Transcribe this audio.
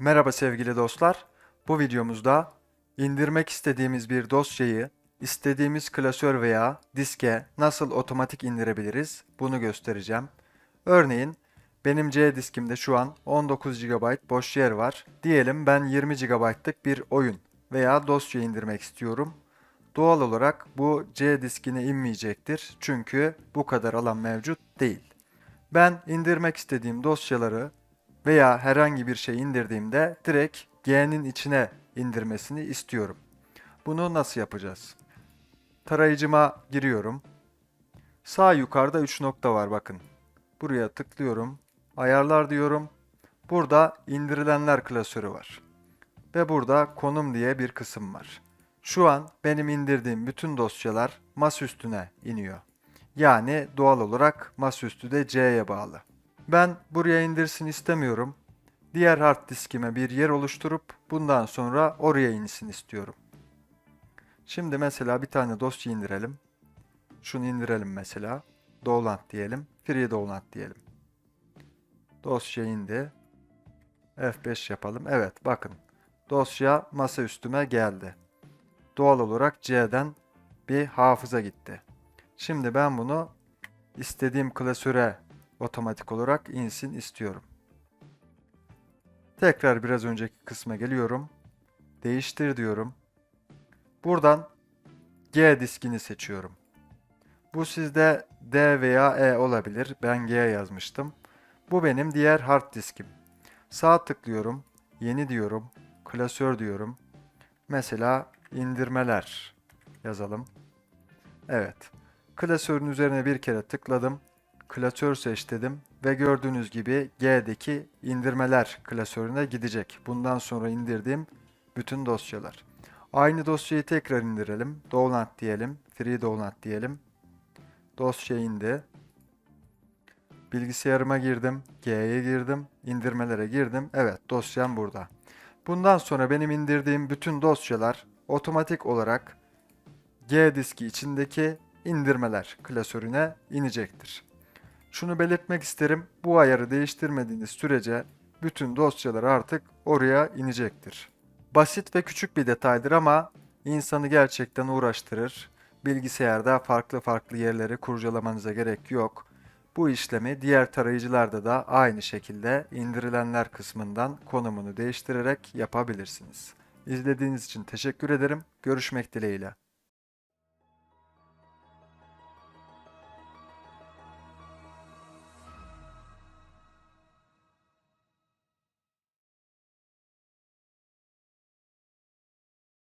Merhaba sevgili dostlar. Bu videomuzda indirmek istediğimiz bir dosyayı istediğimiz klasör veya diske nasıl otomatik indirebiliriz bunu göstereceğim. Örneğin benim C diskimde şu an 19 GB boş yer var. Diyelim ben 20 GB'lık bir oyun veya dosya indirmek istiyorum. Doğal olarak bu C diskine inmeyecektir çünkü bu kadar alan mevcut değil. Ben indirmek istediğim dosyaları veya herhangi bir şey indirdiğimde direkt G'nin içine indirmesini istiyorum. Bunu nasıl yapacağız? Tarayıcıma giriyorum. Sağ yukarıda 3 nokta var bakın. Buraya tıklıyorum. Ayarlar diyorum. Burada indirilenler klasörü var. Ve burada konum diye bir kısım var. Şu an benim indirdiğim bütün dosyalar masaüstüne iniyor. Yani doğal olarak masaüstü de C'ye bağlı. Ben buraya indirsin istemiyorum. Diğer hard diskime bir yer oluşturup bundan sonra oraya insin istiyorum. Şimdi mesela bir tane dosya indirelim. Şunu indirelim mesela. Download diyelim. Free download diyelim. Dosya indi. F5 yapalım. Evet bakın. Dosya masa üstüme geldi. Doğal olarak C'den bir hafıza gitti. Şimdi ben bunu istediğim klasöre otomatik olarak insin istiyorum. Tekrar biraz önceki kısma geliyorum. Değiştir diyorum. Buradan G diskini seçiyorum. Bu sizde D veya E olabilir. Ben G yazmıştım. Bu benim diğer hard diskim. Sağ tıklıyorum. Yeni diyorum. Klasör diyorum. Mesela indirmeler yazalım. Evet. Klasörün üzerine bir kere tıkladım. Klasör seç dedim ve gördüğünüz gibi G'deki indirmeler klasörüne gidecek. Bundan sonra indirdiğim bütün dosyalar. Aynı dosyayı tekrar indirelim. Download diyelim. Free download diyelim. Dosya indi. Bilgisayarıma girdim. G'ye girdim. indirmelere girdim. Evet dosyam burada. Bundan sonra benim indirdiğim bütün dosyalar otomatik olarak G diski içindeki indirmeler klasörüne inecektir. Şunu belirtmek isterim. Bu ayarı değiştirmediğiniz sürece bütün dosyalar artık oraya inecektir. Basit ve küçük bir detaydır ama insanı gerçekten uğraştırır. Bilgisayarda farklı farklı yerleri kurcalamanıza gerek yok. Bu işlemi diğer tarayıcılarda da aynı şekilde indirilenler kısmından konumunu değiştirerek yapabilirsiniz. İzlediğiniz için teşekkür ederim. Görüşmek dileğiyle.